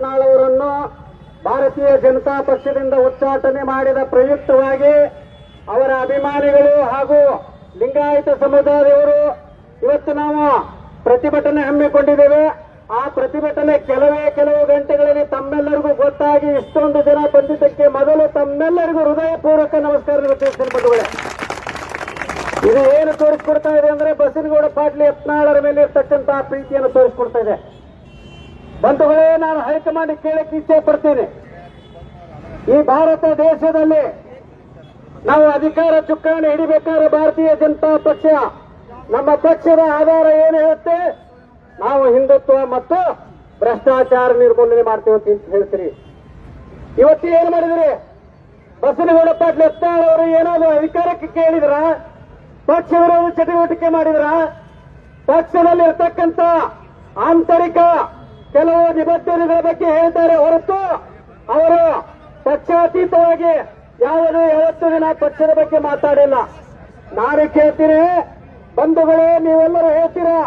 ಯತ್ನಾಳ್ ಅವರನ್ನು ಭಾರತೀಯ ಜನತಾ ಪಕ್ಷದಿಂದ ಉಚ್ಚಾಟನೆ ಮಾಡಿದ ಪ್ರಯುಕ್ತವಾಗಿ ಅವರ ಅಭಿಮಾನಿಗಳು ಹಾಗೂ ಲಿಂಗಾಯತ ಸಮುದಾಯದವರು ಇವತ್ತು ನಾವು ಪ್ರತಿಭಟನೆ ಹಮ್ಮಿಕೊಂಡಿದ್ದೇವೆ. ಆ ಪ್ರತಿಭಟನೆ ಕೆಲವೇ ಕೆಲವು ಗಂಟೆಗಳಲ್ಲಿ ತಮ್ಮೆಲ್ಲರಿಗೂ ಗೊತ್ತಾಗಿ ಇಷ್ಟೊಂದು ಜನ ಬಂದಿದ್ದಕ್ಕೆ ಮೊದಲು ತಮ್ಮೆಲ್ಲರಿಗೂ ಹೃದಯಪೂರ್ವಕ ನಮಸ್ಕಾರ ಬಂಧುಗಳೇ. ಇದು ಏನು ತೋರಿಸ್ಕೊಡ್ತಾ ಇದೆ ಅಂದ್ರೆ ಬಸನಗೌಡ ಪಾಟೀಲ್ ಯತ್ನಾಳರ ಮೇಲೆ ಇರ್ತಕ್ಕಂತಹ ಪ್ರೀತಿಯನ್ನು ತೋರಿಸ್ಕೊಡ್ತಾ ಇದೆ. ಬಂಧುಗಳೇ, ನಾನು ಹೈಕಮಾಂಡ್ ಕೇಳಕ್ಕೆ ಇಚ್ಛೆ ಪಡ್ತೇನೆ ಈ ಭಾರತ ದೇಶದಲ್ಲಿ ನಾವು ಅಧಿಕಾರ ಚುಕ್ಕಾಣಿ ಹಿಡಿಬೇಕಾದ್ರೆ ಭಾರತೀಯ ಜನತಾ ಪಕ್ಷ, ನಮ್ಮ ಪಕ್ಷದ ಆಧಾರ ಏನು ಹೇಳುತ್ತೆ? ನಾವು ಹಿಂದುತ್ವ ಮತ್ತು ಭ್ರಷ್ಟಾಚಾರ ನಿರ್ಮೂಲನೆ ಮಾಡ್ತೇವೆ ಅಂತ ಹೇಳ್ತೀರಿ. ಇವತ್ತು ಏನು ಮಾಡಿದ್ರಿ? ಬಸನಗೌಡ ಪಾಟೀಲ್ ಅವರು ಏನಾದ್ರು ಅಧಿಕಾರಕ್ಕೆ ಕೇಳಿದ್ರ? ಪಕ್ಷ ಚಟುವಟಿಕೆ ಮಾಡಿದ್ರ? ಪಕ್ಷದಲ್ಲಿ ಇರ್ತಕ್ಕಂಥ ಆಂತರಿಕ ಕೆಲವು ನಿಬಂಧನೆಗಳ ಬಗ್ಗೆ ಹೇಳ್ತಾರೆ ಹೊರತು ಅವರು ಪಕ್ಷಾತೀತವಾಗಿ ಯಾವುದೇ ಯಾವತ್ತು ದಿನ ಪಕ್ಷದ ಬಗ್ಗೆ ಮಾತಾಡಿಲ್ಲ. ನಾನು ಕೇಳ್ತೀನಿ, ಬಂಧುಗಳೇ, ನೀವೆಲ್ಲರೂ ಹೇಳ್ತೀರಾ?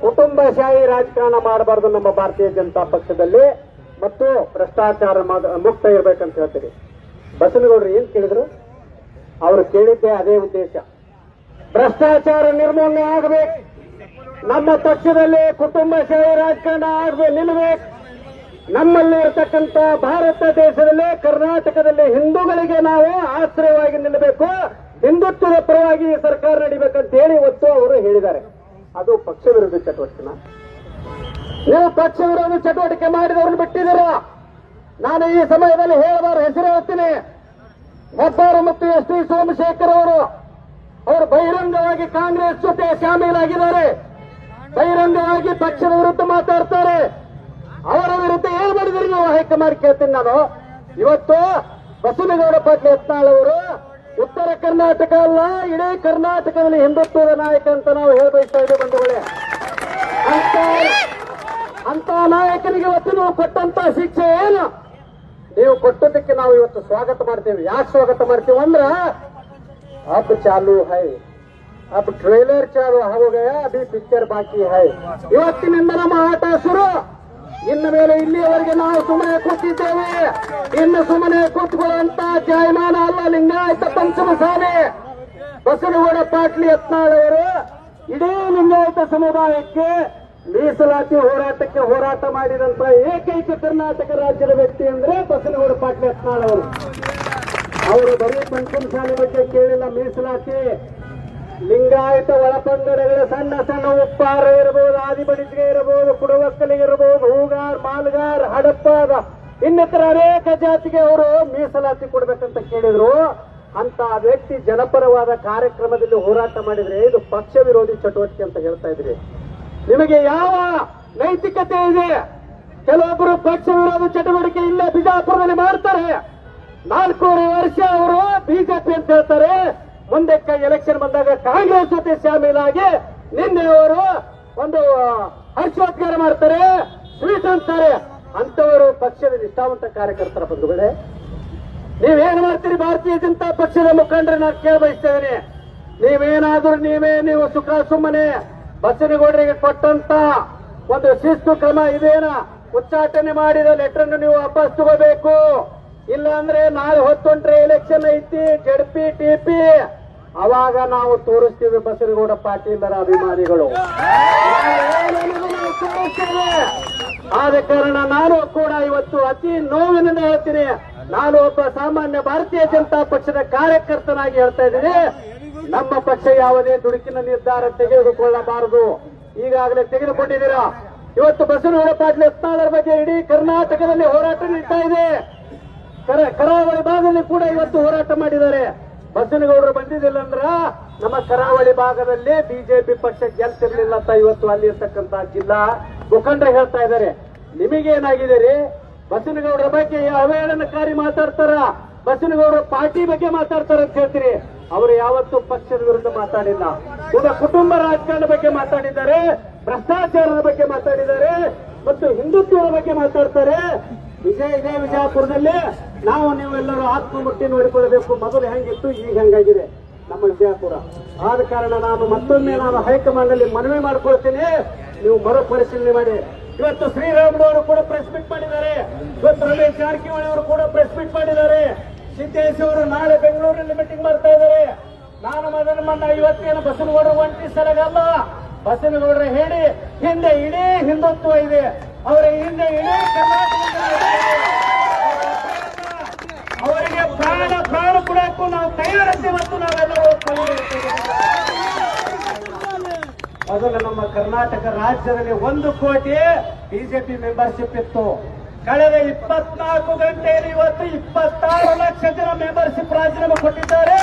ಕುಟುಂಬಶಾಹಿ ರಾಜಕಾರಣ ಮಾಡಬಾರದು ನಮ್ಮ ಭಾರತೀಯ ಜನತಾ ಪಕ್ಷದಲ್ಲಿ ಮತ್ತು ಭ್ರಷ್ಟಾಚಾರ ಮುಕ್ತ ಇರಬೇಕಂತ ಹೇಳ್ತೀರಿ. ಬಸನಗೌಡರು ಏನ್ ಕೇಳಿದ್ರು? ಅವರು ಕೇಳಿದ್ದೆ ಅದೇ ಉದ್ದೇಶ. ಭ್ರಷ್ಟಾಚಾರ ನಿರ್ಮೂಲನೆ ಆಗಬೇಕು. ನಮ್ಮ ಪಕ್ಷದಲ್ಲಿ ಕುಟುಂಬ ಸೇವೆ ರಾಜಕಾರಣ ಆಡದೆ ನಿಲ್ಲಬೇಕು ನಮ್ಮಲ್ಲಿ ಇರತಕ್ಕಂತ ಭಾರತ ದೇಶದಲ್ಲಿ ಕರ್ನಾಟಕದಲ್ಲಿ ಹಿಂದೂಗಳಿಗೆ ನಾವು ಆಶ್ರಯವಾಗಿ ನಿಲ್ಲಬೇಕು. ಹಿಂದುತ್ವದ ಪರವಾಗಿ ಸರ್ಕಾರ ನಡಿಬೇಕಂತ ಹೇಳಿ ಇವತ್ತು ಅವರು ಹೇಳಿದ್ದಾರೆ. ಅದು ಪಕ್ಷ ವಿರೋಧಿ ಚಟುವಟಿಕೆನ? ನೀವು ಪಕ್ಷ ವಿರೋಧಿ ಚಟುವಟಿಕೆ ಮಾಡಿದವ್ರನ್ನ ಬಿಟ್ಟಿದ್ದೀರಾ? ನಾನು ಈ ಸಮಯದಲ್ಲಿ ಹೇಳಬಾರ ಹೆಸರು ಹೇಳ್ತೀನಿ. ಹೆಬ್ಬಾರು ಮತ್ತು ಎಸ್ ಟಿ ಸೋಮಶೇಖರ್ ಅವರು ಅವರು ಬಹಿರಂಗವಾಗಿ ಕಾಂಗ್ರೆಸ್ ಜೊತೆ ಶಾಮೀಲಾಗಿದ್ದಾರೆ. ಬಹಿರಂಗವಾಗಿ ಪಕ್ಷದ ವಿರುದ್ಧ ಮಾತಾಡ್ತಾರೆ. ಅವರ ವಿರುದ್ಧ ಏನ್ ಮಾಡಿದ್ರಿ ನಾವು ಹೈಕಮಾಂಡ್ ಕೇಳ್ತೀನಿ ನಾನು. ಇವತ್ತು ಬಸವನಗೌಡ ಪಾಟೀಲ್ ಯತ್ನಾಳ್ ಅವರು ಉತ್ತರ ಕರ್ನಾಟಕ ಅಲ್ಲ, ಇಡೀ ಕರ್ನಾಟಕದಲ್ಲಿ ಹಿಂದುತ್ವದ ನಾಯಕ ಅಂತ ನಾವು ಹೇಳ್ಬಯಸ್ತಾ ಇದ್ದೇವೆ ಬಂಧುಗಳೇ. ಅಂತ ನಾಯಕನಿಗೆ ಇವತ್ತು ನೀವು ಕೊಟ್ಟಂತ ಶಿಕ್ಷೆ ಏನು? ನೀವು ಕೊಟ್ಟದಕ್ಕೆ ನಾವು ಇವತ್ತು ಸ್ವಾಗತ ಮಾಡ್ತೀವಿ. ಯಾಕೆ ಸ್ವಾಗತ ಮಾಡ್ತೀವಿ ಅಂದ್ರ ಅಪ್ ಚಾಲು ಹೈ. अब ಟ್ರೇಲರ್ ಚಾಲು ಆಗೋಗಯ ಅಭಿ ಪಿಕ್ಚರ್ ಬಾಕಿ ಹೈ ಇವತ್ತಿನಿಂದ ನಮ್ಮ ಆಟ ಶುರು ಇನ್ನು ಮೇಲೆ ಇಲ್ಲಿಯವರೆಗೆ ನಾವು ಸುಮ್ಮನೆ ಕೂತಿದ್ದೇವೆ ಇನ್ನು ಸುಮ್ಮನೆ ಕೂತ್ಕೊಳ್ಳುವಂತ ಜಾಯಮಾನ ಅಲ್ಲ ಲಿಂಗಾಯತ ಪಂಚಮಸಾಲಿ ಬಸವನಗೌಡ ಪಾಟ್ಲಿ ಯತ್ನಾಳವರು ಇಡೀ ಲಿಂಗಾಯತ ಸಮುದಾಯಕ್ಕೆ ಮೀಸಲಾತಿ ಹೋರಾಟಕ್ಕೆ ಹೋರಾಟ ಮಾಡಿದಂತ ಏಕೈಕ ಕರ್ನಾಟಕ ರಾಜ್ಯದ ವ್ಯಕ್ತಿ ಅಂದ್ರೆ ಬಸನಗೌಡ ಪಾಟೀಲ್ ಯತ್ನಾಳವರು ಅವರು ಬರೀ ಪಂಚಮ ಶಾಲೆ ಬಗ್ಗೆ ಕೇಳಿಲ್ಲ ಮೀಸಲಾತಿ ಲಿಂಗಾಯತ ಒಳಪಂಗಡಗಳ ಸಣ್ಣ ಸಣ್ಣ ಉಪ್ಪಾರ ಇರಬಹುದು, ಆದಿಬಡಿಸಿಗೆ ಇರಬಹುದು, ಕುಡವಕ್ಕಲಿಗೆ ಇರಬಹುದು, ಹೂಗಾರ್, ಮಾಲ್ಗಾರ್, ಹಡಪ್ಪಾದ, ಇನ್ನಿತರ ಅನೇಕ ಜಾತಿಗೆ ಅವರು ಮೀಸಲಾತಿ ಕೊಡ್ಬೇಕಂತ ಕೇಳಿದ್ರು. ಅಂತ ವ್ಯಕ್ತಿ ಜನಪರವಾದ ಕಾರ್ಯಕ್ರಮದಲ್ಲಿ ಹೋರಾಟ ಮಾಡಿದ್ರೆ ಇದು ಪಕ್ಷ ವಿರೋಧಿ ಚಟುವಟಿಕೆ ಅಂತ ಹೇಳ್ತಾ ಇದ್ರಿ. ನಿಮಗೆ ಯಾವ ನೈತಿಕತೆ ಇದೆ? ಕೆಲವೊಬ್ಬರು ಪಕ್ಷ ವಿರೋಧಿ ಚಟುವಟಿಕೆ ಇಲ್ಲೇ, ಬಿಜಾಪುರದಲ್ಲಿ ಮಾಡ್ತಾರೆ. ನಾಲ್ಕೂವರೆ ವರ್ಷ ಅವರು ಬಿಜೆಪಿ ಅಂತ ಹೇಳ್ತಾರೆ. ಮುಂದಕ್ಕೆ ಎಲೆಕ್ಷನ್ ಬಂದಾಗ ಕಾಂಗ್ರೆಸ್ ಜೊತೆ ಶಾಮೀಲಾಗಿ ನಿನ್ನೆ ಅವರು ಒಂದು ಹರ್ಷೋದ್ಗಾರ ಮಾಡ್ತಾರೆ ಸ್ವೀಟ್ ಅಂತಾರೆ ಅಂತವರು ಪಕ್ಷದ ನಿಷ್ಠಾವಂತ ಕಾರ್ಯಕರ್ತರ ಬಂಧುಗಳೇ. ನೀವೇನು ಮಾಡ್ತೀರಿ ಭಾರತೀಯ ಜನತಾ ಪಕ್ಷದ ಮುಖಂಡರು ನಾನು ಕೇಳ ಬಯಸ್ತೇನೆ ನೀವೇನಾದ್ರೂ ನೀವೇ, ನೀವು ಸುಖ ಸುಮ್ಮನೆ ಬಸನಗೌಡರಿಗೆ ಕೊಟ್ಟಂತ ಒಂದು ಶಿಸ್ತು ಕ್ರಮ ಇದೇನ? ಉಚ್ಚಾಟನೆ ಮಾಡಿದ ಲೆಟರ್ ನೀವು ವಾಪಸ್ ತಗೋಬೇಕು. ಇಲ್ಲ ಅಂದ್ರೆ ನಾಳೆ ಹೊತ್ತೊಂಡ್ರೆ ಎಲೆಕ್ಷನ್ ಐತಿ, ಜಡ್ಪಿ, ಟಿಪಿ. ಅವಾಗ ನಾವು ತೋರಿಸ್ತೀವಿ ಬಸರಗೌಡ ಪಾಟೀಲರ ಅಭಿಮಾನಿಗಳು. ಆದ ಕಾರಣ ನಾನು ಕೂಡ ಇವತ್ತು ಅತಿ ನೋವಿನಿಂದ ಹೇಳ್ತೀನಿ. ನಾನು ಒಬ್ಬ ಸಾಮಾನ್ಯ ಭಾರತೀಯ ಜನತಾ ಪಕ್ಷದ ಕಾರ್ಯಕರ್ತನಾಗಿ ಹೇಳ್ತಾ ಇದ್ದೀನಿ. ನಮ್ಮ ಪಕ್ಷ ಯಾವುದೇ ದುಡುಕಿನ ನಿರ್ಧಾರ ತೆಗೆದುಕೊಳ್ಳಬಾರದು. ಈಗಾಗಲೇ ತೆಗೆದುಕೊಂಡಿದ್ದೀರಾ? ಇವತ್ತು ಬಸವನಗೌಡ ಪಾಟೀಲ್ ಯತ್ನಾಳರ ಬಗ್ಗೆ ಇಡೀ ಕರ್ನಾಟಕದಲ್ಲಿ ಹೋರಾಟ ನಡೀತಾ ಇದೆ. ಕರ ಕರಾವಳಿ ಭಾಗದಲ್ಲಿ ಕೂಡ ಇವತ್ತು ಹೋರಾಟ ಮಾಡಿದ್ದಾರೆ. ಬಸವನಗೌಡರು ಬಂದಿದ್ದಿಲ್ಲ ಅಂದ್ರ ನಮ್ಮ ಕರಾವಳಿ ಭಾಗದಲ್ಲಿ ಬಿಜೆಪಿ ಪಕ್ಷ ಗೆಲ್ತಿರ್ಲಿಲ್ಲ ಅಂತ ಇವತ್ತು ಅಲ್ಲಿ ಇರ್ತಕ್ಕಂತ ಜಿಲ್ಲಾ ಮುಖಂಡರು ಹೇಳ್ತಾ ಇದ್ದಾರೆ. ನಿಮಗೇನಾಗಿದೆ ರೀ? ಬಸನಗೌಡರ ಬಗ್ಗೆ ಅವಹೇಳನಕಾರಿ ಮಾತಾಡ್ತಾರ? ಬಸನಗೌಡರ ಪಾರ್ಟಿ ಬಗ್ಗೆ ಮಾತಾಡ್ತಾರ ಅಂತ ಹೇಳ್ತೀರಿ. ಅವರು ಯಾವತ್ತೂ ಪಕ್ಷದ ವಿರುದ್ಧ ಮಾತಾಡಿಲ್ಲ. ಕೂಡ ಕುಟುಂಬ ರಾಜಕಾರಣ ಬಗ್ಗೆ ಮಾತಾಡಿದ್ದಾರೆ. ಭ್ರಷ್ಟಾಚಾರದ ಬಗ್ಗೆ ಮಾತಾಡಿದ್ದಾರೆ. ಮತ್ತು ಹಿಂದುತ್ವದ ಬಗ್ಗೆ ಮಾತಾಡ್ತಾರೆ. ವಿಜಯ ಇದೇ ವಿಜಯಪುರದಲ್ಲಿ ನಾವು ನೀವೆಲ್ಲರೂ ಆತ್ಮಮುಟ್ಟಿ ನೋಡಿಕೊಳ್ಳಬೇಕು. ಮೊದಲು ಹೆಂಗಿತ್ತು, ಈಗ ಹೆಂಗಾಗಿದೆ? ನಮ್ಮ ವಿಜಯಪುರ. ಆದ ಕಾರಣ ನಾನು ಮತ್ತೊಮ್ಮೆ ನಾನು ಹೈಕಮಾಂಡ್ನಲ್ಲಿ ಮನವಿ ಮಾಡ್ಕೊಳ್ತೀನಿ. ನೀವು ಮರು ಪರಿಶೀಲನೆ ಮಾಡಿ. ಇವತ್ತು ಶ್ರೀರಾಮುಲು ಕೂಡ ಪ್ರೆಸ್ ಮೀಟ್ ಮಾಡಿದ್ದಾರೆ. ಇವತ್ತು ರಮೇಶ್ ಜಾರಕಿಹೊಳಿ ಅವರು ಕೂಡ ಪ್ರೆಸ್ ಮೀಟ್ ಮಾಡಿದ್ದಾರೆ. ಸಿದ್ದೇಶ್ ಅವರು ನಾಳೆ ಬೆಂಗಳೂರಿನಲ್ಲಿ ಮೀಟಿಂಗ್ ಮಾಡ್ತಾ ಇದ್ದಾರೆ. ನಾನು ಮದನ ಮನ್ನ ಇವತ್ತೇನು ಬಸವನಗೌಡರು ಒಂಟಿ ಸಲಗಲ್ಲ ಬಸವನಗೌಡರ ಹೇಳಿ, ಹಿಂದೆ ಇಡೀ ಹಿಂದುತ್ವ ಇದೆ. ಅವರ ಹಿಂದೆ ತಯಾರಿಸಿ ಮತ್ತು ನಾವೆಲ್ಲರೂ ಮೊದಲು ನಮ್ಮ ಕರ್ನಾಟಕ ರಾಜ್ಯದಲ್ಲಿ ಒಂದು ಕೋಟಿ ಬಿಜೆಪಿ ಮೆಂಬರ್ಶಿಪ್ ಇತ್ತು. ಕಳೆದ ಇಪ್ಪತ್ನಾಲ್ಕು ಗಂಟೆಯಲ್ಲಿ ಇವತ್ತು ಇಪ್ಪತ್ತಾರು ಲಕ್ಷ ಜನ ಮೆಂಬರ್ಶಿಪ್ ರಾಜೀನಾಮೆ ಕೊಟ್ಟಿದ್ದಾರೆ.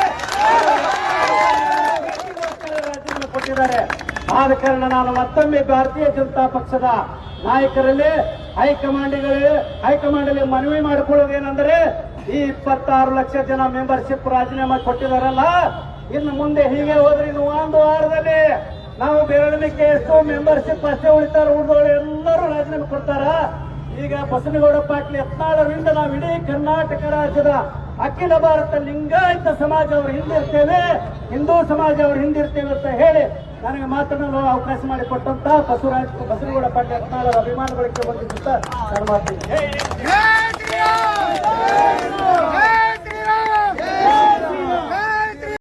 ರಾಜೀನಾಮೆ ಕೊಟ್ಟಿದ್ದಾರೆ. ಆದ ಕಾರಣ ನಾನು ಮತ್ತೊಮ್ಮೆ ಭಾರತೀಯ ಜನತಾ ಪಕ್ಷದ ನಾಯಕರಲ್ಲಿ ಹೈಕಮಾಂಡ್ಗಳು ಹೈಕಮಾಂಡ್ ಅಲ್ಲಿ ಮನವಿ ಮಾಡಿಕೊಳ್ಳೋದೇನೆಂದರೆ ಈ ಇಪ್ಪತ್ತಾರು ಲಕ್ಷ ಜನ ಮೆಂಬರ್ಶಿಪ್ ರಾಜೀನಾಮೆ ಕೊಟ್ಟಿದಾರಲ್ಲ, ಇನ್ನು ಮುಂದೆ ಹೀಗೆ ಹೋದ್ರೆ ಇನ್ನು ಒಂದು ವಾರದಲ್ಲಿ ನಾವು ಬೆರಳಿಕೆ ಎಷ್ಟು ಮೆಂಬರ್ಶಿಪ್ ಅಷ್ಟೇ ಉಳಿತಾರ ಉಳಿದವರು ಎಲ್ಲರೂ ರಾಜೀನಾಮೆ ಕೊಡ್ತಾರ. ಈಗ ಬಸನಗೌಡ ಪಾಟೀಲ್ ಯತ್ನಾಳರಿಂದ ನಾವು ಇಡೀ ಕರ್ನಾಟಕ ರಾಜ್ಯದ ಅಖಿಲ ಭಾರತ ಲಿಂಗಾಯತ ಸಮಾಜ ಅವರು ಹಿಂದಿರ್ತೇವೆ, ಹಿಂದೂ ಸಮಾಜ ಅವರು ಹಿಂದಿರ್ತೇವೆ ಅಂತ ಹೇಳಿ ನನಗೆ ಮಾತನಾಡಲು ಅವಕಾಶ ಮಾಡಿಕೊಟ್ಟಂತ ಬಸವರಾಜ್ ಬಸವನಗೌಡ ಪಾಟೀಲ್ ಯತ್ನಾಳರ ಅಭಿಮಾನಗಳಿಗೆ ಬಂದಿದ್ದ ನಾನು ಮಾಡ್ತೀನಿ